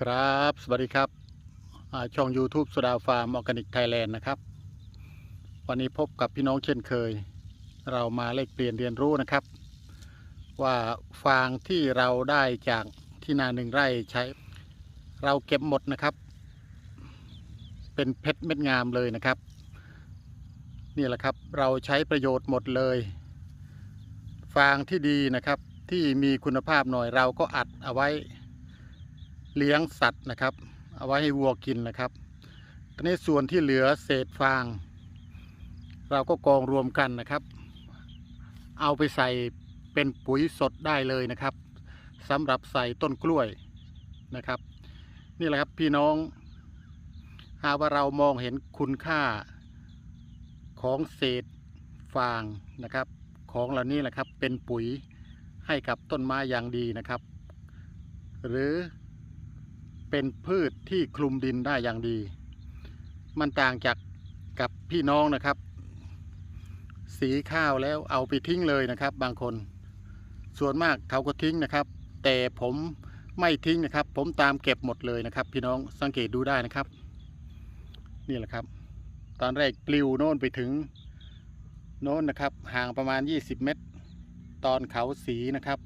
ครับ สวัสดีครับ ช่อง YouTube สดาฟาร์มออร์แกนิกไทยแลนด์นะครับ วันนี้พบกับพี่น้องเช่นเคย เรามาเลกเปลี่ยนเรียนรู้นะครับ ว่าฟางที่เราได้จากที่นาหนึ่งไร่ใช้ เราเก็บหมดนะครับ เป็นเพชรเม็ดงามเลยนะครับ นี่แหละครับเราใช้ประโยชน์หมดเลย ฟางที่ดีนะครับที่มีคุณภาพหน่อยเราก็อัดเอาไว้ เลี้ยงสัตว์นะครับ เอาไว้ให้วัวกินนะครับทีนี้ส่วนที่เหลือเศษฟาง เราก็กองรวมกันนะครับ เอาไปใส่เป็นปุ๋ยสดได้เลยนะครับสำหรับใส่ต้นกล้วยนะครับ นี่แหละครับพี่น้อง หากว่าเรามองเห็นคุณค่าของเศษฟางนะครับ ของเหล่านี้แหละครับเป็นปุ๋ยให้กับต้นไม้อย่างดีนะครับ หรือ เป็นพืชที่คลุมดินได้อย่างดี มันต่างจากกับพี่น้องนะครับ สีข้าวแล้วเอาไปทิ้งเลยนะครับ บางคน ส่วนมากเขาก็ทิ้งนะครับ แต่ผมไม่ทิ้งนะครับ ผมตามเก็บหมดเลยนะครับ พี่น้องสังเกตดูได้นะครับ นี่แหละครับ ตอนแรกปลิวโน่นไปถึงโน่นนะครับห่างประมาณ 20 เมตร ตอนเขาสีนะครับ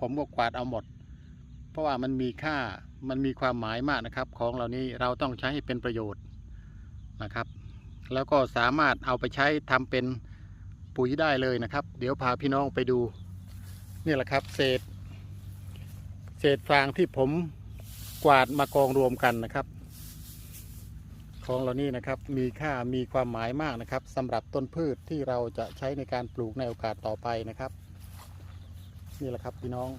ผมก็กวาดเอาหมด ราะว่ามันมีค่ามันมีความหมายมากนะครับ ของเหล่านี้เราต้องใช้ให้เป็นประโยชน์นะครับ แล้วก็สามารถเอาไปใช้ทำเป็นปุ๋ยได้เลยนะครับ เดี๋ยวพาพี่น้องไปดูนี่แหละครับ เศษ เศษฟางที่ผมกวาดมากองรวมกันนะครับ ของเหล่านี้นะครับมีค่ามีความหมายมากนะครับสำหรับต้นพืชที่เราจะใช้ในการปลูกในโอกาสต่อไปนะครับ นี่แหละครับพี่น้อง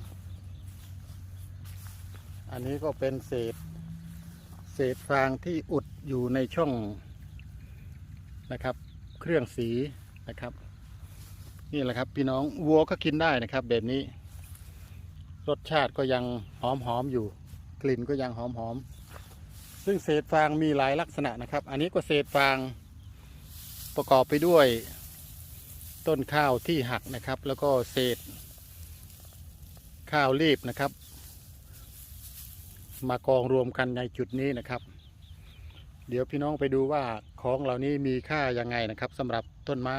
อันนี้ก็เป็นเศษ เศษฟางที่อุดอยู่ในช่องนะครับ เครื่องสีนะครับ นี่แหละครับพี่น้องวัวก็กินได้นะครับ แบบนี้ รสชาติก็ยังหอมหอมอยู่ กลิ่นก็ยังหอมหอมซึ่งเศษฟางมีหลายลักษณะนะครับ อันนี้ก็เศษฟางประกอบไปด้วยต้นข้าวที่หักนะครับ แล้วก็เศษข้าวรีบนะครับ มากองรวมกันในจุดนี้นะครับ เดี๋ยวพี่น้องไปดูว่าของเหล่านี้มีค่ายังไงนะครับสำหรับต้นไม้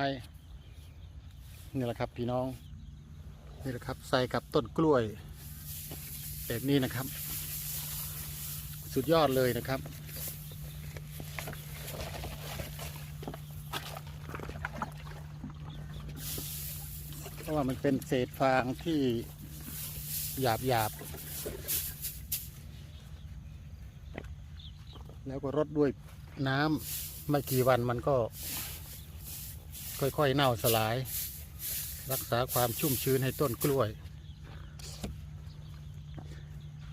นี่แหละครับพี่น้องนี่แหละครับใส่กับต้นกล้วย แบบนี้นะครับ สุดยอดเลยนะครับเพราะว่ามันเป็นเศษฟางที่หยาบหยาบๆ แล้วก็รดด้วยน้ำไม่กี่วันมันก็ ค่อยๆเน่าสลาย รักษาความชุ่มชื้นให้ต้นกล้วย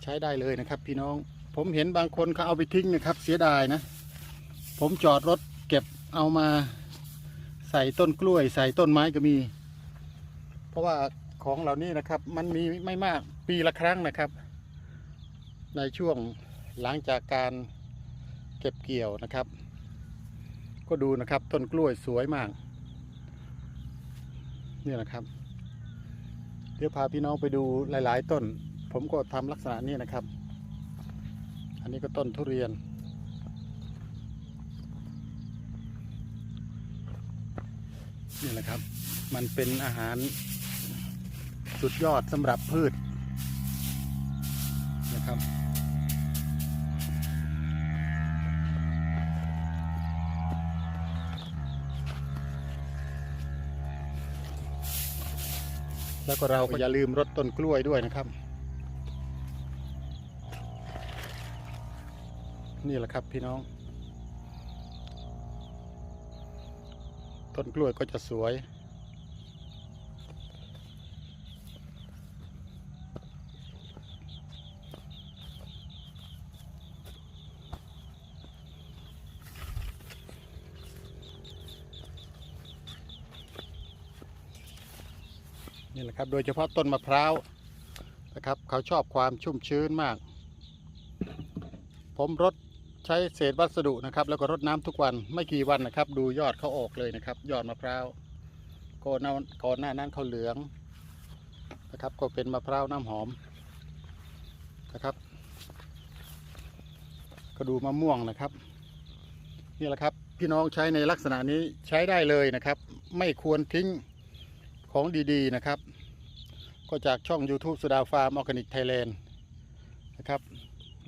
ใช้ได้เลยนะครับ พี่น้องผมเห็นบางคนเขาเอาไปทิ้งนะครับ เสียดายนะ ผมจอดรถเก็บเอามาใส่ต้นกล้วย ใส่ต้นไม้ก็มี เพราะว่าของเหล่านี้นะครับ มันมีไม่มากปีละครั้งนะครับ ในช่วงหลังจากการ เก็บเกี่ยวนะครับ ก็ดูนะครับต้นกล้วยสวยมากนี่แหละครับ เดี๋ยวพาพี่น้องไปดูหลาย ๆ ต้น ผมก็ทำลักษณะนี้นะครับ อันนี้ก็ต้นทุเรียน นี่แหละครับ มันเป็นอาหารสุดยอดสำหรับพืช แล้วก็เราก็อย่าลืมรดต้นกล้วยด้วยนะครับ นี่แหละครับพี่น้อง ต้นกล้วยก็จะสวย นี่แหละครับ โดยเฉพาะต้นมะพร้าวนะครับ เขาชอบความชุ่มชื้นมาก ผมรดใช้เศษวัสดุนะครับ แล้วก็รดน้ำทุกวันไม่กี่วันนะครับ ดูยอดเขาออกเลยนะครับ ยอดมะพร้าวก่อนหน้าก่อนหน้านั้นเขาเหลืองนะครับ ก็เป็นมะพร้าวน้ำหอมนะครับกระดูมะม่วงนะครับนี่แหละครับ พี่น้องใช้ในลักษณะนี้ใช้ได้เลยนะครับ ไม่ควรทิ้ง ของดีๆนะครับ ก็จากช่อง YouTube สุดาฟาร์มออร์แกนิกไทยแลนด์นะครับ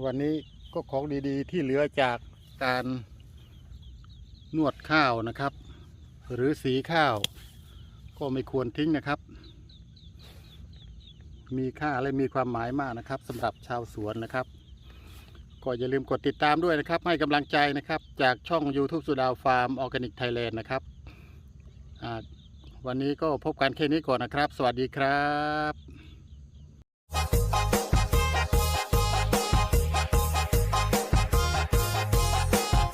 วันนี้ก็ของดีๆ ที่เหลือจากการนวดข้าวนะครับ หรือสีข้าว ก็ไม่ควรทิ้งนะครับ มีค่าและมีความหมายมากนะครับสำหรับชาวสวนนะครับ ก็อย่าลืมกดติดตามด้วยนะครับ ให้กำลังใจนะครับ จากช่อง YouTube สุดาฟาร์มออร์แกนิกไทยแลนด์นะครับอ่า วันนี้ก็พบกันแค่นี้ก่อนนะครับ สวัสดีครับ